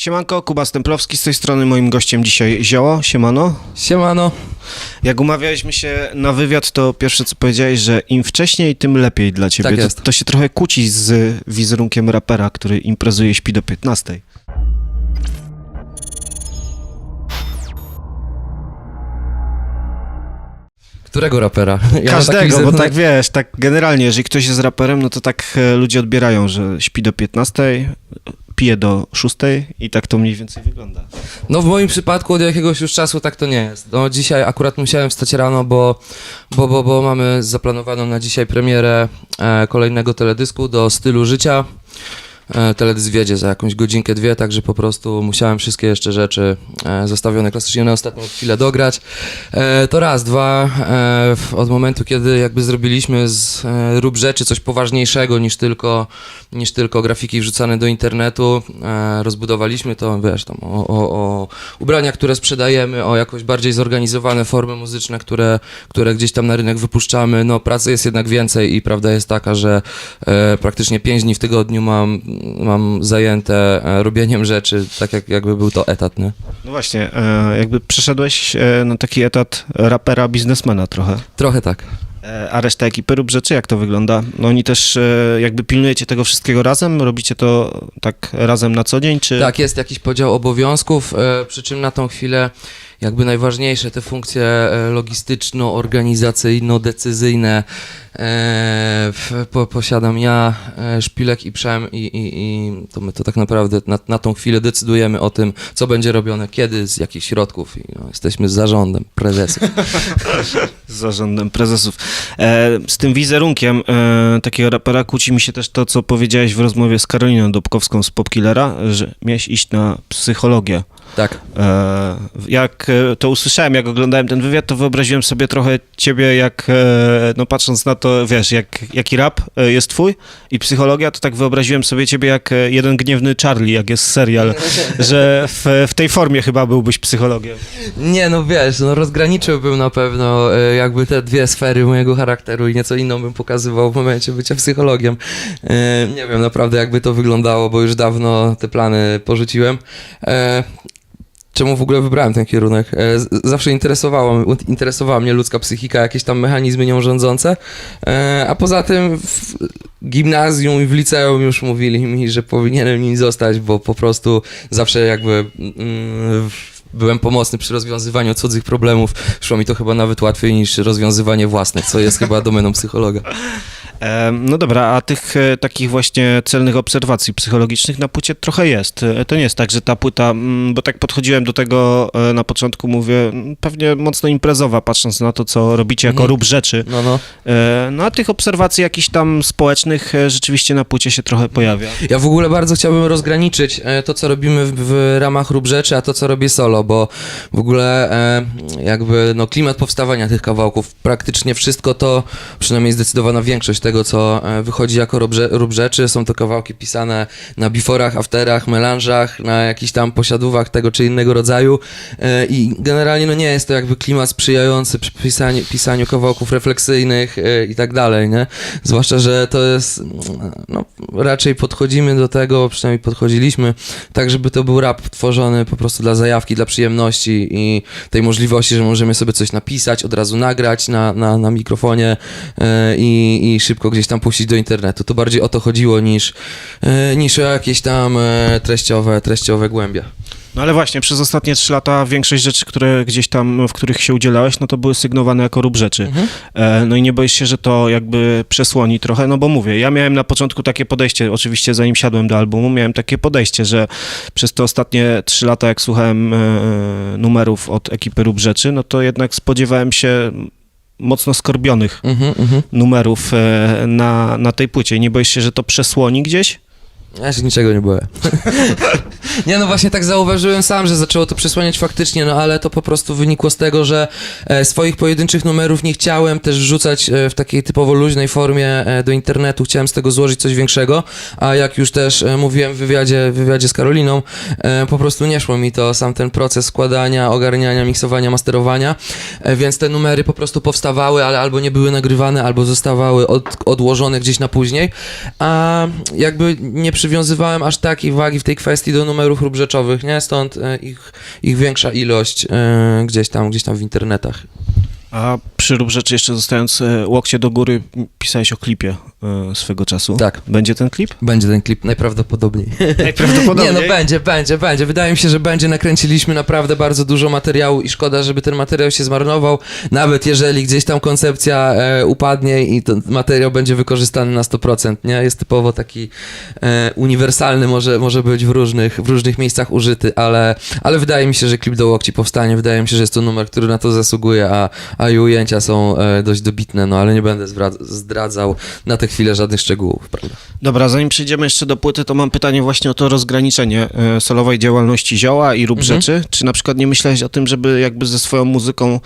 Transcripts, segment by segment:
Siemanko, Kuba Stemplowski z tej strony, moim gościem dzisiaj Zioło, siemano. Siemano. Jak umawialiśmy się na wywiad, to pierwsze co powiedziałeś, że im wcześniej, tym lepiej dla ciebie. Tak to, jest. to się trochę kłóci z wizerunkiem rapera, który imprezuje śpi do 15. Którego rapera? Ja Każdego, bo tak wiesz, tak generalnie, jeżeli ktoś jest raperem, no to tak e, ludzie odbierają, że śpi do 15, pije do 6 i tak to mniej więcej wygląda. No w moim przypadku od jakiegoś już czasu tak to nie jest. No dzisiaj akurat musiałem wstać rano, bo, bo, bo, bo mamy zaplanowaną na dzisiaj premierę e, kolejnego teledysku do stylu życia. E, teledysk wiedzie za jakąś godzinkę, dwie, także po prostu musiałem wszystkie jeszcze rzeczy e, zostawione klasycznie na ostatnią chwilę dograć. E, to raz, dwa, od momentu, kiedy jakby zrobiliśmy z rób rzeczy coś poważniejszego niż tylko, niż tylko grafiki wrzucane do internetu, rozbudowaliśmy to, wiesz, tam o, o, o ubrania, które sprzedajemy, o jakoś bardziej zorganizowane formy muzyczne, które, które gdzieś tam na rynek wypuszczamy. No pracy jest jednak więcej i prawda jest taka, że praktycznie 5 dni w tygodniu mam, mam zajęte e, robieniem rzeczy, tak jak, jakby był to etat, nie? No właśnie, e, jakby przeszedłeś e, na taki etat rapera, biznesmena trochę. Trochę tak. A reszta ekipy rób rzeczy, jak to wygląda? No oni też jakby pilnujecie tego wszystkiego razem? Robicie to tak razem na co dzień, czy... Tak, jest jakiś podział obowiązków, przy czym na tą chwilę jakby najważniejsze te funkcje e, logistyczno-organizacyjno-decyzyjne e, posiadam ja, e, Szpilek i Przem i, i, i to my to tak naprawdę na, na tą chwilę decydujemy o tym, co będzie robione, kiedy, z jakich środków i no, jesteśmy zarządem, prezesem. z zarządem prezesów. E, z tym wizerunkiem e, takiego rapera kłóci mi się też to, co powiedziałeś w rozmowie z Karoliną Dobkowską z Popkillera, że miałeś iść na psychologię. Tak. E, jak e, to usłyszałem, jak oglądałem ten wywiad, to wyobraziłem sobie trochę ciebie, jak, e, no patrząc na to, wiesz, jak, jaki rap jest twój i psychologia, to tak wyobraziłem sobie ciebie jak jeden gniewny Charlie, jak jest serial, że w, w tej formie chyba byłbyś psychologiem. Nie, no wiesz, no rozgraniczyłbym na pewno jakby te dwie sfery mojego charakteru i nieco inną bym pokazywał w momencie bycia psychologiem. Nie wiem naprawdę jakby to wyglądało, bo już dawno te plany porzuciłem. Czemu w ogóle wybrałem ten kierunek? E, Zawsze interesowało, interesowała mnie ludzka psychika, jakieś tam mechanizmy nią rządzące, E, a poza tym w gimnazjum i w liceum już mówili mi, że powinienem nim zostać, bo po prostu zawsze jakby mm, byłem pomocny przy rozwiązywaniu cudzych problemów. Szło mi to chyba nawet łatwiej niż rozwiązywanie własnych, co jest chyba domeną psychologa. No dobra, a tych e, takich właśnie celnych obserwacji psychologicznych na płycie trochę jest. E, To nie jest tak, że ta płyta, mm, bo tak podchodziłem do tego e, na początku, mówię, mm, pewnie mocno imprezowa, patrząc na to, co robicie jako Mhm. rób rzeczy. No, no. No a tych obserwacji jakichś tam społecznych rzeczywiście na płycie się trochę pojawia. Ja w ogóle bardzo chciałbym rozgraniczyć to, co robimy w, ramach rób rzeczy, a to, co robię solo, bo w ogóle jakby no, klimat powstawania tych kawałków, praktycznie wszystko to, przynajmniej zdecydowana większość tego, co e, wychodzi jako rób, rze- rób rzeczy, są to kawałki pisane na beforach, afterach, melanżach, na jakichś tam posiadówach tego czy innego rodzaju e, i generalnie no nie jest to jakby klimat sprzyjający przy pisaniu, pisaniu kawałków refleksyjnych e, i tak dalej, nie? Zwłaszcza, że to jest, no raczej podchodzimy do tego, przynajmniej podchodziliśmy, tak żeby to był rap tworzony po prostu dla zajawki, dla przyjemności i tej możliwości, że możemy sobie coś napisać, od razu nagrać na, na, na mikrofonie i, i szybko gdzieś tam puścić do internetu. To bardziej o to chodziło niż, e, niż o jakieś tam e, treściowe, treściowe głębie. No ale właśnie, przez ostatnie trzy lata większość rzeczy, które gdzieś tam, w których się udzielałeś, no to były sygnowane jako rób rzeczy. Mhm. E, No i nie boisz się, że to jakby przesłoni trochę, no bo mówię, ja miałem na początku takie podejście, oczywiście zanim siadłem do albumu, miałem takie podejście, że przez te ostatnie trzy lata, jak słuchałem e, numerów od ekipy Rób Rzeczy, no to jednak spodziewałem się mocno skorbionych Mhm, mhm. numerów e, na, na tej płycie. Nie boisz się, że to przesłoni gdzieś? Ja się niczego nie boję. nie no właśnie tak zauważyłem sam, że zaczęło to przesłaniać faktycznie, no ale to po prostu wynikło z tego, że e, swoich pojedynczych numerów nie chciałem też wrzucać e, w takiej typowo luźnej formie e, do internetu, chciałem z tego złożyć coś większego, a jak już też e, mówiłem w wywiadzie, w wywiadzie z Karoliną, e, po prostu nie szło mi to, sam ten proces składania, ogarniania, miksowania, masterowania, e, więc te numery po prostu powstawały, ale albo nie były nagrywane, albo zostawały od, odłożone gdzieś na później, a jakby nie przywiązywałem aż takiej wagi w tej kwestii do numerów lub rzeczowych, nie? Stąd e, ich, ich większa ilość e, gdzieś tam, gdzieś tam w internetach. A przy rób rzeczy jeszcze zostając e, łokcie do góry, pisałeś o klipie e, swego czasu. Tak. Będzie ten klip? Będzie ten klip najprawdopodobniej. Najprawdopodobniej. Nie, no będzie, będzie, będzie. Wydaje mi się, że będzie. Nakręciliśmy naprawdę bardzo dużo materiału i szkoda, żeby ten materiał się zmarnował. Nawet jeżeli gdzieś tam koncepcja e, upadnie i ten materiał będzie wykorzystany na 100%, nie? Jest typowo taki e, uniwersalny, może, może być w różnych, w różnych miejscach użyty, ale, ale wydaje mi się, że klip do łokci powstanie. Wydaje mi się, że jest to numer, który na to zasługuje, a, a i ujęcia są e, dość dobitne, no ale nie będę zdradzał na tę chwilę żadnych szczegółów, prawda? Dobra, zanim przejdziemy jeszcze do płyty, to mam pytanie właśnie o to rozgraniczenie e, solowej działalności zioła i rób Mhm. rzeczy. Czy na przykład nie myślałeś o tym, żeby jakby ze swoją muzyką,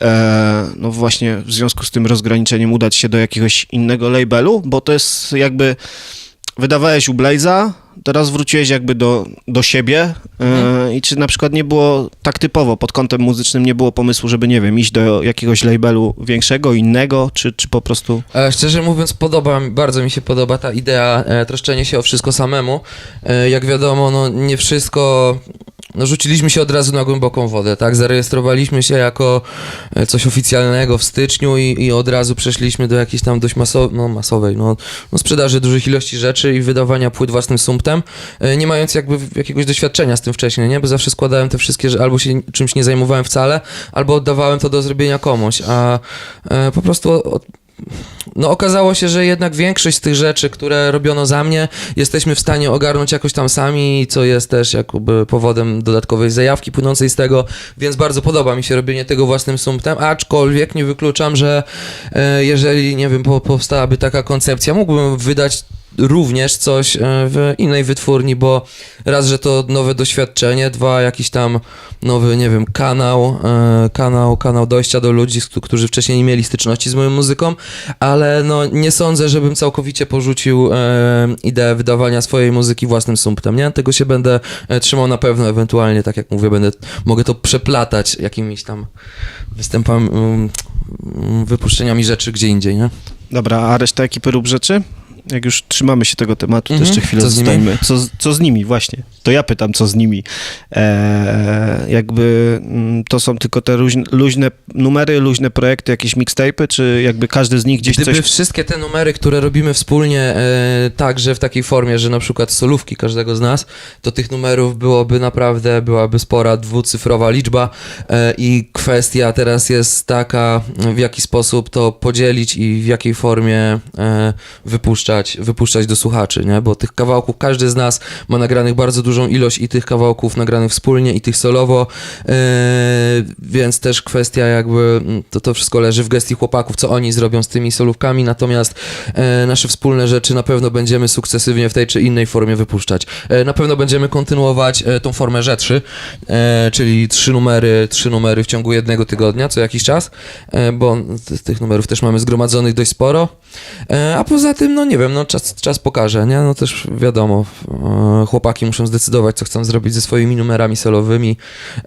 e, no właśnie w związku z tym rozgraniczeniem udać się do jakiegoś innego labelu? Bo to jest jakby, wydawałeś u Blaze'a, teraz wróciłeś jakby do, do siebie e, Mhm. i czy na przykład nie było tak typowo pod kątem muzycznym, nie było pomysłu, żeby nie wiem, iść do jakiegoś labelu większego, innego, czy, czy po prostu... E, Szczerze mówiąc, podoba, bardzo mi się podoba ta idea e, troszczenia się o wszystko samemu. E, jak wiadomo, no nie wszystko. No, rzuciliśmy się od razu na głęboką wodę, tak? Zarejestrowaliśmy się jako e, coś oficjalnego w styczniu i, i od razu przeszliśmy do jakiejś tam dość maso, no, masowej, no, no, sprzedaży dużych ilości rzeczy i wydawania płyt własnym sumptem, e, nie mając jakby jakiegoś doświadczenia z tym wcześniej, nie? Bo zawsze składałem te wszystkie, że albo się czymś nie zajmowałem wcale, albo oddawałem to do zrobienia komuś, a e, po prostu od, no okazało się, że jednak większość z tych rzeczy, które robiono za mnie, jesteśmy w stanie ogarnąć jakoś tam sami, co jest też jakby powodem dodatkowej zajawki płynącej z tego, więc bardzo podoba mi się robienie tego własnym sumptem, aczkolwiek nie wykluczam, że e, jeżeli, nie wiem, po, powstałaby taka koncepcja, mógłbym wydać również coś e, w innej wytwórni, bo raz, że to nowe doświadczenie, dwa, jakiś tam nowy, nie wiem, kanał, e, kanał, kanał dojścia do ludzi, którzy wcześniej nie mieli styczności z moją muzyką, ale no nie sądzę, żebym całkowicie porzucił e, ideę wydawania swojej muzyki własnym sumptem, nie? Tego się będę trzymał na pewno, ewentualnie, tak jak mówię, będę, mogę to przeplatać jakimiś tam występami, mm, mm, wypuszczeniami rzeczy gdzie indziej, nie? Dobra, a reszta ekipy rób rzeczy? Jak już trzymamy się tego tematu, to Mhm. jeszcze chwilę Co zostańmy. Co, z- co z nimi, właśnie? To ja pytam, co z nimi. Eee, jakby mm, to są tylko te luźne, luźne numery, luźne projekty, jakieś mixtape'y, czy jakby każdy z nich gdzieś Gdyby coś... wszystkie te numery, które robimy wspólnie, e, także w takiej formie, że na przykład solówki każdego z nas, to tych numerów byłoby naprawdę, byłaby spora dwucyfrowa liczba e, i kwestia teraz jest taka, w jaki sposób to podzielić i w jakiej formie e, wypuszczać, wypuszczać do słuchaczy, nie? Bo tych kawałków każdy z nas ma nagranych bardzo dużą ilość i tych kawałków nagranych wspólnie i tych solowo, e, więc też kwestia jakby, to, to wszystko leży w gestii chłopaków, co oni zrobią z tymi solówkami, natomiast e, nasze wspólne rzeczy na pewno będziemy sukcesywnie w tej czy innej formie wypuszczać. E, na pewno będziemy kontynuować e, tą formę rzeczy, e, czyli trzy numery, trzy numery w ciągu jednego tygodnia, co jakiś czas, e, bo tych numerów też mamy zgromadzonych dość sporo, a poza tym, no nie wiem, no czas, czas pokaże, nie? No też wiadomo, e, chłopaki muszą zdecydować, co chcą zrobić ze swoimi numerami solowymi.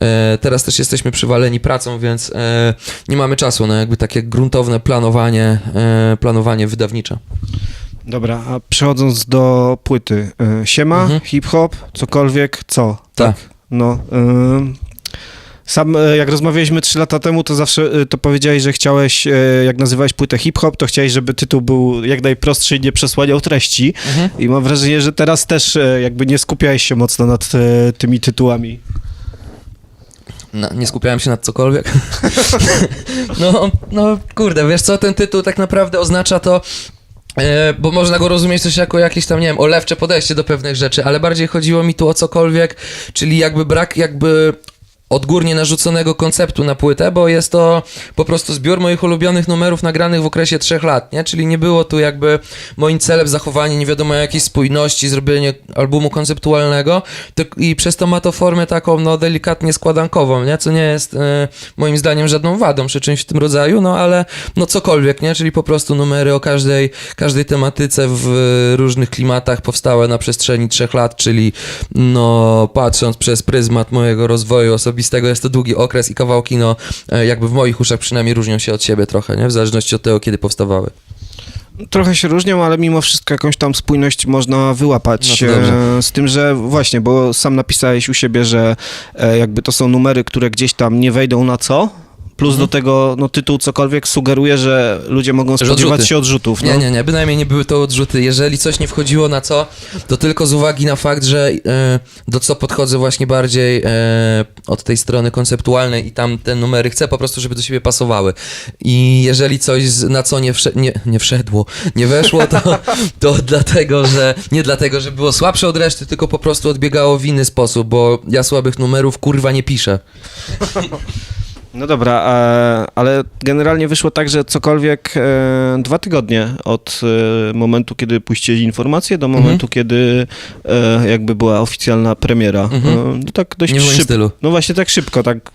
E, teraz też jesteśmy przywaleni pracą, więc e, nie mamy czasu na jakby takie gruntowne planowanie, planowanie wydawnicze. Dobra, a przechodząc do płyty. Siema, Mhm. hip-hop, cokolwiek, co? Tak. No, ym, sam e, jak rozmawialiśmy trzy lata temu, to zawsze e, to powiedziałeś, że chciałeś, e, jak nazywałeś płytę hip-hop, to chciałeś, żeby tytuł był jak najprostszy i nie przesłaniał treści. I mam wrażenie, że teraz też jakby nie skupiałeś się mocno nad tymi tytułami. No, nie skupiałem się nad cokolwiek. no, no, kurde, wiesz co, ten tytuł tak naprawdę oznacza to, e, bo można go rozumieć też jako jakieś tam, nie wiem, olewcze podejście do pewnych rzeczy, ale bardziej chodziło mi tu o cokolwiek, czyli jakby brak jakby odgórnie narzuconego konceptu na płytę, bo jest to po prostu zbiór moich ulubionych numerów nagranych w okresie trzech lat, nie? Czyli nie było tu jakby moim celem zachowanie nie wiadomo jakiejś spójności, zrobienie albumu konceptualnego i przez to ma to formę taką, no delikatnie składankową, nie? Co nie jest e, moim zdaniem żadną wadą czy czymś w tym rodzaju, no ale no cokolwiek, nie? Czyli po prostu numery o każdej, każdej tematyce w e, różnych klimatach powstałe na przestrzeni trzech lat, czyli no patrząc przez pryzmat mojego rozwoju osobistego, jest to długi okres i kawałki, no e, jakby w moich uszach przynajmniej różnią się od siebie trochę, nie? W zależności od tego, kiedy powstawały. Trochę się różnią, ale mimo wszystko jakąś tam spójność można wyłapać. No e, z tym, że właśnie, bo sam napisałeś u siebie, że e, jakby to są numery, które gdzieś tam nie wejdą na co. Plus Mhm. do tego no, tytuł cokolwiek sugeruje, że ludzie mogą spodziewać odrzuty. się odrzutów. No. Nie, nie, nie, bynajmniej nie były to odrzuty. Jeżeli coś nie wchodziło na co, to tylko z uwagi na fakt, że e, do co podchodzę właśnie bardziej e, od tej strony konceptualnej i tam te numery chcę po prostu, żeby do siebie pasowały. I jeżeli coś z, na co nie, wszedł, nie, nie wszedło, nie weszło, to, to dlatego, że nie dlatego, że było słabsze od reszty, tylko po prostu odbiegało w inny sposób, bo ja słabych numerów kurwa nie piszę. No dobra, e, ale generalnie wyszło tak, że cokolwiek e, dwa tygodnie od e, momentu, kiedy puścili informację, do Mhm. momentu, kiedy e, jakby była oficjalna premiera. Mhm. E, no tak dość szybko. No właśnie tak szybko, tak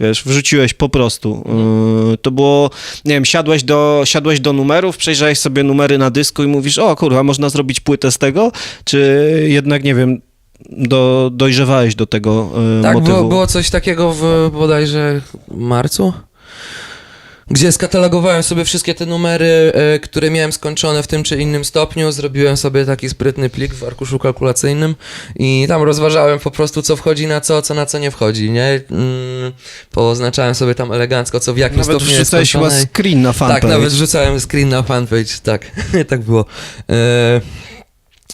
wiesz, wrzuciłeś po prostu. To było, nie wiem, siadłeś do, siadłeś do numerów, przejrzałeś sobie numery na dysku i mówisz, o kurwa, można zrobić płytę z tego? Czy jednak, nie wiem, do, dojrzewałeś do tego e, Tak, motywu? było, było coś takiego w bodajże marcu, gdzie skatalogowałem sobie wszystkie te numery, e, które miałem skończone w tym czy innym stopniu. Zrobiłem sobie taki sprytny plik w arkuszu kalkulacyjnym i tam rozważałem po prostu, co wchodzi na co, co na co nie wchodzi, nie? Mm, Poznaczałem sobie tam elegancko, co w jakim Nawet stopniu jest wrzucałeś chyba skończone. screen na fanpage. Tak, nawet wrzucałem screen na fanpage, tak, tak było. E,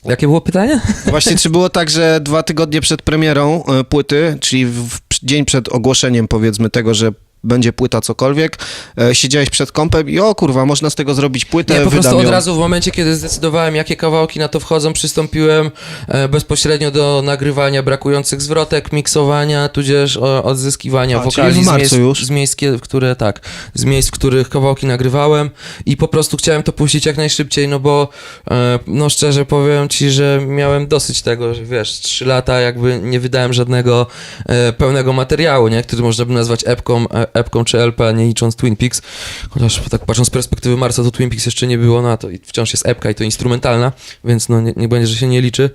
jakie było pytanie? Właśnie, czy było tak, że dwa tygodnie przed premierą e, płyty, czyli w, w dzień przed ogłoszeniem powiedzmy tego, że będzie płyta cokolwiek, e, siedziałeś przed kompem i o kurwa, można z tego zrobić płytę, Nie, po prostu od razu w momencie, kiedy zdecydowałem, jakie kawałki na to wchodzą, przystąpiłem e, bezpośrednio do nagrywania brakujących zwrotek, miksowania, tudzież o, odzyskiwania A, czyli wokali w z marcu miejsc, już? z miejsc, kie- które tak, z miejsc, w których kawałki nagrywałem i po prostu chciałem to puścić jak najszybciej, no bo e, no szczerze powiem ci, że miałem dosyć tego, że wiesz, trzy lata jakby nie wydałem żadnego e, pełnego materiału, nie, który można by nazwać epką, e, epką czy LP, nie licząc Twin Peaks, chociaż tak patrząc z perspektywy Marsa, to Twin Peaks jeszcze nie było na to i wciąż jest epka i to instrumentalna, więc no nie, nie będzie, że się nie liczy.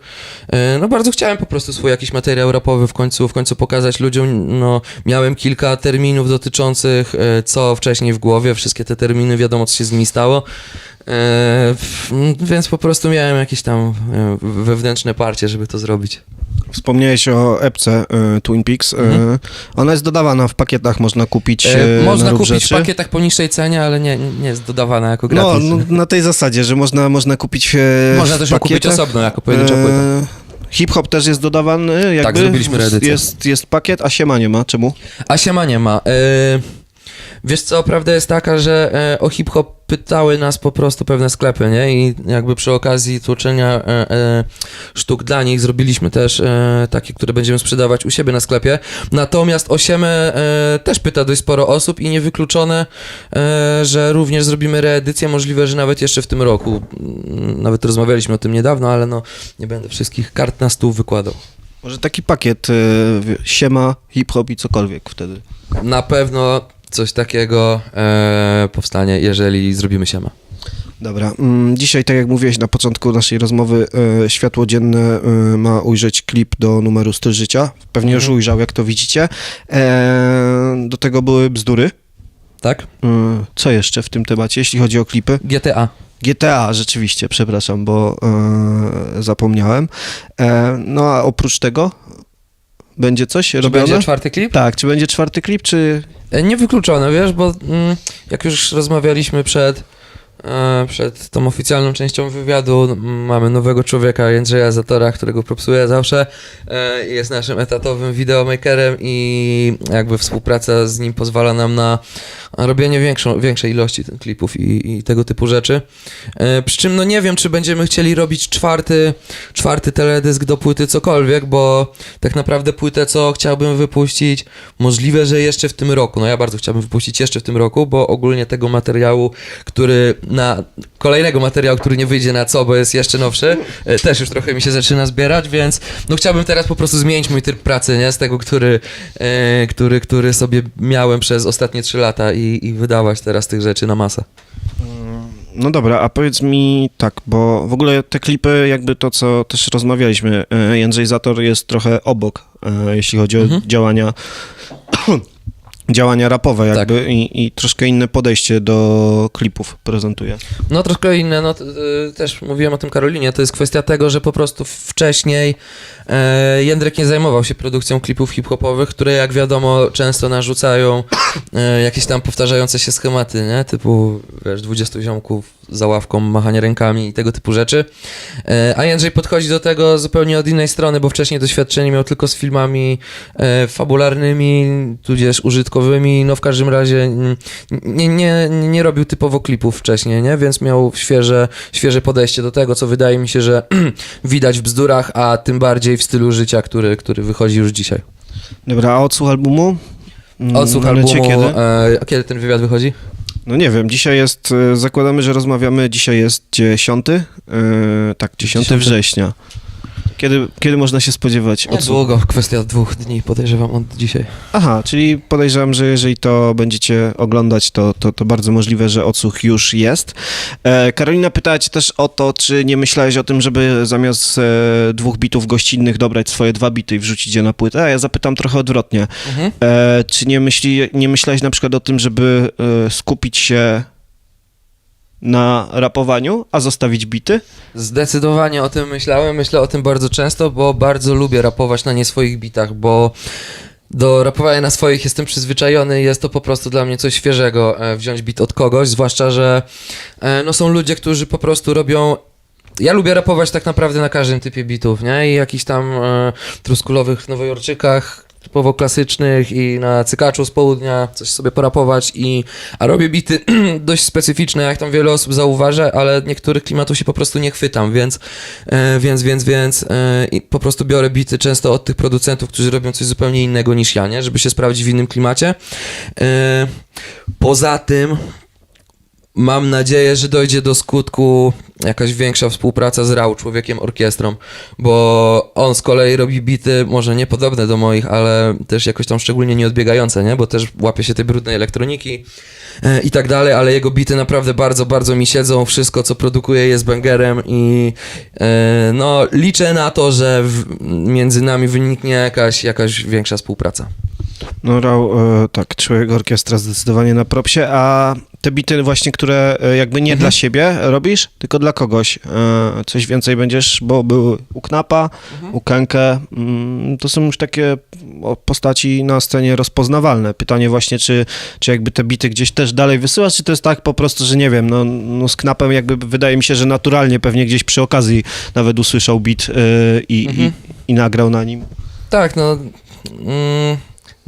E, No bardzo chciałem po prostu swój jakiś materiał rapowy w końcu, w końcu pokazać ludziom, no miałem kilka terminów dotyczących e, co wcześniej w głowie, wszystkie te terminy, wiadomo co się z nimi stało, E, więc po prostu miałem jakieś tam wewnętrzne parcie, żeby to zrobić. Wspomniałeś o epce e, Twin Peaks. Mhm. Ona jest dodawana w pakietach, można kupić e, Można kupić rzeczy. w pakietach po niższej cenie, ale nie, nie jest dodawana jako No, gratis. no, na tej zasadzie, że można, można kupić Można też ją kupić osobno, jako pojedyncza płyta. Hip-hop też jest dodawany, jakby zrobiliśmy reedycję. jest, jest pakiet, a siema nie ma. Czemu? A siema nie ma. E, wiesz co, prawda jest taka, że e, o hip-hop pytały nas po prostu pewne sklepy, nie? I jakby przy okazji tłoczenia e, e, sztuk dla nich zrobiliśmy też e, takie, które będziemy sprzedawać u siebie na sklepie. Natomiast o siemę e, też pyta dość sporo osób i niewykluczone, e, że również zrobimy reedycję, możliwe, że nawet jeszcze w tym roku. Mm, Nawet rozmawialiśmy o tym niedawno, ale no nie będę wszystkich kart na stół wykładał. Może taki pakiet wie- siema, hip-hop i cokolwiek wtedy. Na pewno coś takiego e, powstanie, jeżeli zrobimy siema. Dobra, mm, dzisiaj, tak jak mówiłeś na początku naszej rozmowy, e, światło dzienne e, ma ujrzeć klip do numeru Styl Życia. Pewnie już Mhm. ujrzał, jak to widzicie. E, do tego były bzdury. Tak? Co jeszcze w tym temacie, jeśli chodzi o klipy? GTA. GTA, rzeczywiście, przepraszam, bo zapomniałem. No a oprócz tego będzie coś Czy robione? będzie czwarty klip? Tak, czy będzie czwarty klip, czy... E, Niewykluczone, wiesz, bo mm, jak już rozmawialiśmy przed, przed tą oficjalną częścią wywiadu, mamy nowego człowieka, Jędrzeja Zatora, którego propsuję zawsze. E, jest naszym etatowym videomakerem i jakby współpraca z nim pozwala nam na robienie większą, większej ilości klipów i, i tego typu rzeczy. E, przy czym no nie wiem, czy będziemy chcieli robić czwarty, czwarty teledysk do płyty cokolwiek, bo tak naprawdę płytę, co chciałbym wypuścić, możliwe, że jeszcze w tym roku. No ja bardzo chciałbym wypuścić jeszcze w tym roku, bo ogólnie tego materiału, który na kolejnego materiału, który nie wyjdzie na co, bo jest jeszcze nowszy, e, też już trochę mi się zaczyna zbierać, więc no chciałbym teraz po prostu zmienić mój tryb pracy, nie? Z tego, który, e, który, który sobie miałem przez ostatnie trzy lata i, i wydawać teraz tych rzeczy na masę. No dobra, a powiedz mi tak, bo w ogóle te klipy, jakby to, co też rozmawialiśmy, e, Jędrzej Zator jest trochę obok, jeśli chodzi o Mhm. działania działania rapowe Tak. jakby i, i troszkę inne podejście do klipów prezentuje. No troszkę inne, no y, też mówiłem o tym Karolinie, to jest kwestia tego, że po prostu wcześniej e, Jędrek nie zajmował się produkcją klipów hip-hopowych, które jak wiadomo często narzucają e, jakieś tam powtarzające się schematy, nie? Typu, wiesz, 20 ziomków za ławką, machanie rękami i tego typu rzeczy. E, a Jędrzej podchodzi do tego zupełnie od innej strony, bo wcześniej doświadczenie miał tylko z filmami e, fabularnymi, tudzież użytkowymi, no w każdym razie mm, nie, nie, nie robił typowo klipów wcześniej, nie? Więc miał świeże, świeże podejście do tego, co wydaje mi się, że widać w bzdurach, a tym bardziej w stylu życia, który, który wychodzi już dzisiaj. Dobra, a odsłuch albumu? Mm, Odsłuch albumu, kiedy? E, kiedy ten wywiad wychodzi? No nie wiem, dzisiaj jest, e, zakładamy, że rozmawiamy, dzisiaj jest 10, e, tak, 10 10. września. Kiedy, kiedy można się spodziewać odsłuchu? Niedługo, kwestia dwóch dni, podejrzewam od dzisiaj. Aha, czyli podejrzewam, że jeżeli to będziecie oglądać, to, to, to bardzo możliwe, że odsłuch już jest. E, Karolina pytała cię też o to, czy nie myślałeś o tym, żeby zamiast e, dwóch bitów gościnnych dobrać swoje dwa bity i wrzucić je na płytę? A ja zapytam trochę odwrotnie. Mhm. E, czy nie, myśli, nie myślałeś na przykład o tym, żeby e, skupić się na rapowaniu, a zostawić bity? Zdecydowanie o tym myślałem, myślę o tym bardzo często, bo bardzo lubię rapować na nie swoich bitach, bo do rapowania na swoich jestem przyzwyczajony jest to po prostu dla mnie coś świeżego, e, wziąć bit od kogoś, zwłaszcza, że e, no, są ludzie, którzy po prostu robią ja lubię rapować tak naprawdę na każdym typie bitów, nie? I jakichś tam e, truskulowych nowojorczykach, typowo klasycznych i na cykaczu z południa coś sobie porapować i... A robię bity dość specyficzne, jak tam wiele osób zauważa, ale niektórych klimatów się po prostu nie chwytam, więc e, więc, więc, więc e, i po prostu biorę bity często od tych producentów, którzy robią coś zupełnie innego niż ja, nie? Żeby się sprawdzić w innym klimacie. E, poza tym Mam nadzieję, że dojdzie do skutku jakaś większa współpraca z Rał, człowiekiem orkiestrą, bo on z kolei robi bity, może nie podobne do moich, ale też jakoś tam szczególnie nieodbiegające, nie? Bo też łapie się tej brudnej elektroniki e, i tak dalej, ale jego bity naprawdę bardzo, bardzo mi siedzą. Wszystko, co produkuje jest bangerem i e, no liczę na to, że w, między nami wyniknie jakaś, jakaś większa współpraca. No, Rał, e, tak, człowiek orkiestra zdecydowanie na propsie, a te bity właśnie, które e, jakby nie Mhm. dla siebie robisz, tylko dla kogoś, e, coś więcej będziesz, bo były u Knapa, Mhm. u Kenke, mm, to są już takie postaci na scenie rozpoznawalne. Pytanie właśnie, czy, czy jakby te bity gdzieś też dalej wysyłasz, czy to jest tak po prostu, że nie wiem, no, no z Knapem jakby wydaje mi się, że naturalnie pewnie gdzieś przy okazji nawet usłyszał bit i, Mhm. i, i nagrał na nim. Tak, no. Mm,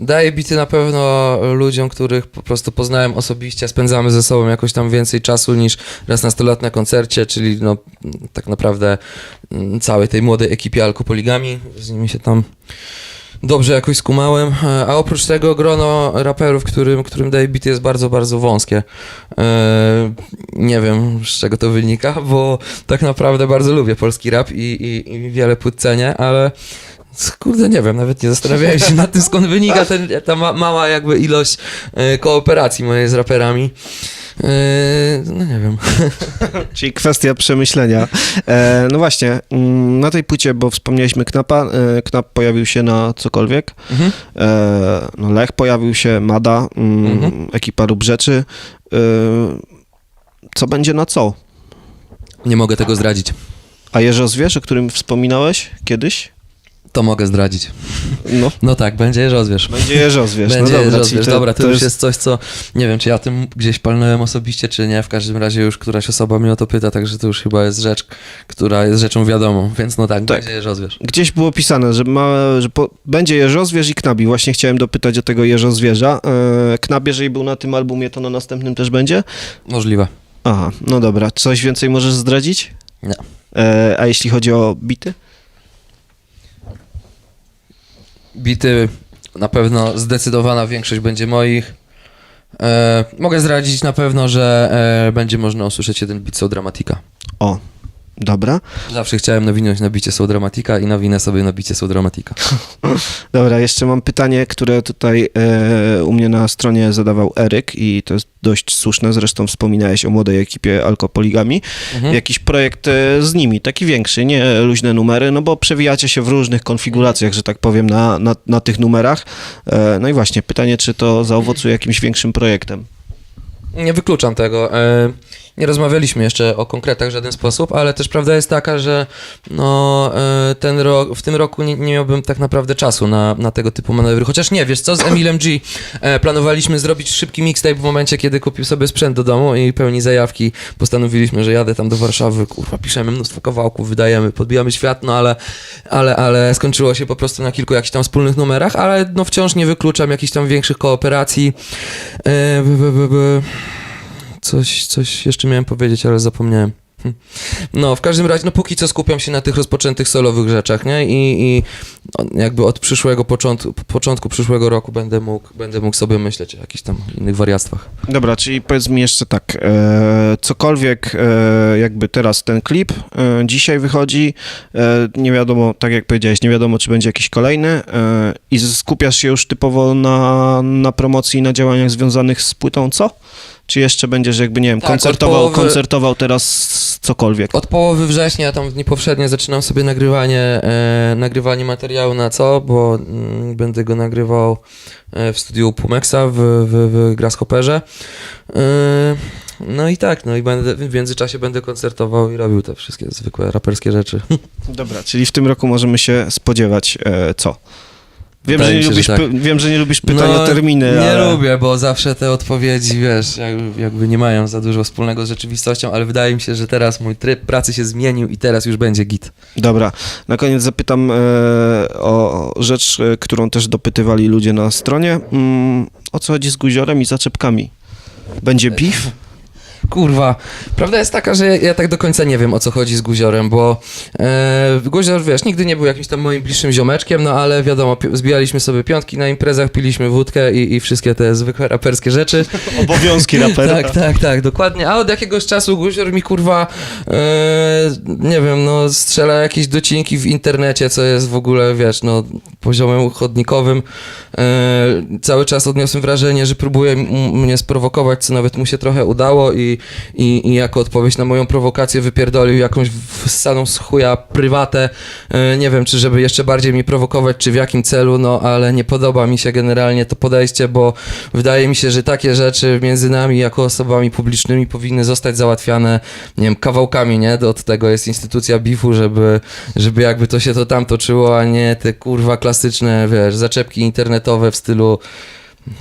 daję bity na pewno ludziom, których po prostu poznałem osobiście, spędzamy ze sobą jakoś tam więcej czasu niż raz na 100 lat na koncercie, czyli no tak naprawdę mm, całej tej młodej ekipie Alkopoligami, z nimi się tam dobrze jakoś skumałem, E, a oprócz tego grono raperów, którym, którym daję bity jest bardzo, bardzo wąskie. E, nie wiem z czego to wynika, bo tak naprawdę bardzo lubię polski rap i, i, i wiele płyt cenię, ale Kurde, nie wiem, nawet nie zastanawiałem się nad tym, skąd wynika ten, ta ma, mała jakby ilość e, kooperacji mojej z raperami. E, no nie wiem. Czyli kwestia przemyślenia. E, no właśnie, mm, na tej płycie, bo wspomnieliśmy Knapa, e, Knap pojawił się na cokolwiek, Mhm. e, no Lech pojawił się, Mada, mm, Mhm. ekipa rób rzeczy. E, co będzie na co? Nie mogę tego zdradzić. A Jerzy Ozwierz, o którym wspominałeś kiedyś? To mogę zdradzić. No, No tak, będzie rozwiesz. będzie Jerzy Ozwierz. Będzie no dobra, to, Dobra, to, to już jest... coś, co nie wiem, czy ja tym gdzieś palnąłem osobiście, czy nie. W każdym razie już któraś osoba mnie o to pyta, także to już chyba jest rzecz, która jest rzeczą wiadomą. Więc no tak, Tak. będzie rozwiesz. Gdzieś było pisane, że, ma, że po, będzie Jerzozwierz i Knabi. Właśnie chciałem dopytać o tego Jerzozwierza. E, Knab, jeżeli był na tym albumie, to na następnym też będzie? Możliwe. Aha, no dobra. Coś więcej możesz zdradzić? Nie. E, a jeśli chodzi o bity? Bity na pewno zdecydowana większość będzie moich. E, mogę zdradzić na pewno, że e, będzie można usłyszeć jeden bit Dramatika. O, Dobra. Zawsze chciałem nawinąć na bicie Soul Dramatika i nawinę sobie na bicie Soul Dramatika. Dobra, jeszcze mam pytanie, które tutaj e, u mnie na stronie zadawał Eryk i to jest dość słuszne, zresztą wspominałeś o młodej ekipie Alkopoligami. Mhm. Jakiś projekt e, z nimi, taki większy, nie luźne numery, no bo przewijacie się w różnych konfiguracjach, że tak powiem, na, na, na tych numerach. E, no i właśnie, pytanie, czy to zaowocuje jakimś większym projektem? Nie wykluczam tego. Nie rozmawialiśmy jeszcze o konkretach w żaden sposób, ale też prawda jest taka, że no, e, ten rok, w tym roku nie, nie miałbym tak naprawdę czasu na, na tego typu manewry. Chociaż nie, wiesz co, z Emilem G e, planowaliśmy zrobić szybki mixtape w momencie, kiedy kupił sobie sprzęt do domu i pełni zajawki. Postanowiliśmy, że jadę tam do Warszawy, kurwa, piszemy mnóstwo kawałków, wydajemy, podbijamy świat, no ale, ale, ale skończyło się po prostu na kilku jakichś tam wspólnych numerach, ale no wciąż nie wykluczam jakichś tam większych kooperacji. E, b, b, b, b. Coś, coś jeszcze miałem powiedzieć, ale zapomniałem. Hm. No, w każdym razie, no póki co skupiam się na tych rozpoczętych solowych rzeczach, nie? I, i jakby od przyszłego początku, początku przyszłego roku będę mógł, będę mógł sobie myśleć o jakichś tam innych wariactwach. Dobra, czyli powiedz mi jeszcze tak, e, cokolwiek e, jakby teraz ten klip e, dzisiaj wychodzi, e, nie wiadomo, tak jak powiedziałeś, nie wiadomo, czy będzie jakiś kolejny e, i skupiasz się już typowo na, na promocji i na działaniach związanych z płytą, co? Czy jeszcze będziesz jakby, nie wiem, Tak, koncertował, połowy- koncertował teraz cokolwiek? Od połowy września, tam w dni powszednie, zaczynam sobie nagrywanie, e, nagrywanie materiału na co, bo mm, będę go nagrywał e, w studiu Pumexa w, w, w Grasshopperze. E, no i tak, no i będę, w międzyczasie będę koncertował i robił te wszystkie zwykłe raperskie rzeczy. Dobra, czyli w tym roku możemy się spodziewać e, co? Wiem, że nie się, lubisz, że tak. wiem, że nie lubisz pytań No, o terminy, Nie ale... lubię, bo zawsze te odpowiedzi, wiesz, jakby, nie mają za dużo wspólnego z rzeczywistością, ale wydaje mi się, że teraz mój tryb pracy się zmienił i teraz już będzie git. Dobra, na koniec zapytam e, o rzecz, e, którą też dopytywali ludzie na stronie. Mm, o co chodzi z guziorem i zaczepkami? Będzie beef? Kurwa, prawda jest taka, że ja, tak do końca nie wiem o co chodzi z Guziorem, bo e, Guzior, wiesz, nigdy nie był jakimś tam moim bliższym ziomeczkiem, no ale wiadomo, zbijaliśmy sobie piątki na imprezach, piliśmy wódkę i, i wszystkie te zwykłe raperskie rzeczy. Obowiązki rapera. Tak, tak, tak, dokładnie. A od jakiegoś czasu Guzior mi kurwa, e, nie wiem, no strzela jakieś docinki w internecie, co jest w ogóle, wiesz, no poziomem chodnikowym. E, cały czas odniosłem wrażenie, że próbuje mnie sprowokować, co nawet mu się trochę udało i, i, i jako odpowiedź na moją prowokację wypierdolił jakąś wsaną z chuja prywatę. E, nie wiem, czy żeby jeszcze bardziej mnie prowokować, czy w jakim celu, no ale nie podoba mi się generalnie to podejście, bo wydaje mi się, że takie rzeczy między nami jako osobami publicznymi powinny zostać załatwiane, nie wiem, kawałkami, nie? Od tego jest instytucja BIF-u, żeby, żeby jakby to się to tam toczyło, a nie te kurwa klasyczne, wiesz, zaczepki internetowe w stylu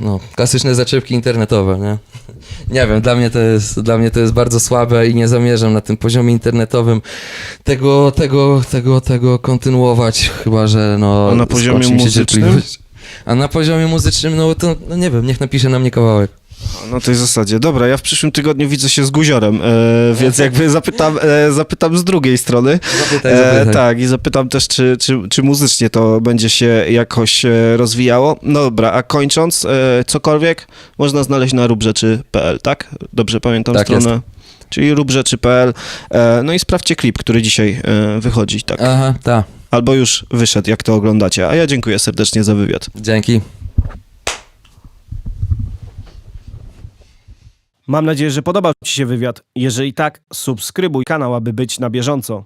no, klasyczne zaczepki internetowe, nie? Nie wiem, dla mnie to jest, dla mnie to jest bardzo słabe i nie zamierzam na tym poziomie internetowym tego, tego, tego, tego kontynuować, chyba, że no... A na poziomie muzycznym? A na poziomie muzycznym, no to, no nie wiem, niech napisze na mnie kawałek. Na tej zasadzie. Dobra, ja w przyszłym tygodniu widzę się z guziorem, e, więc jakby zapytam, e, zapytam z drugiej strony. Zapytaj, E, zapytaj. tak, i zapytam też, czy, czy, czy muzycznie to będzie się jakoś e, rozwijało. No dobra, a kończąc, e, cokolwiek można znaleźć na rubrzeczy.pl, tak? Dobrze pamiętam Tak stronę? Czyli rubrzeczy.pl. E, no i sprawdźcie klip, który dzisiaj wychodzi, tak? Aha, tak. Albo już wyszedł, jak to oglądacie. A ja dziękuję serdecznie za wywiad. Dzięki. Mam nadzieję, że podobał Ci się wywiad. Jeżeli tak, subskrybuj kanał, aby być na bieżąco.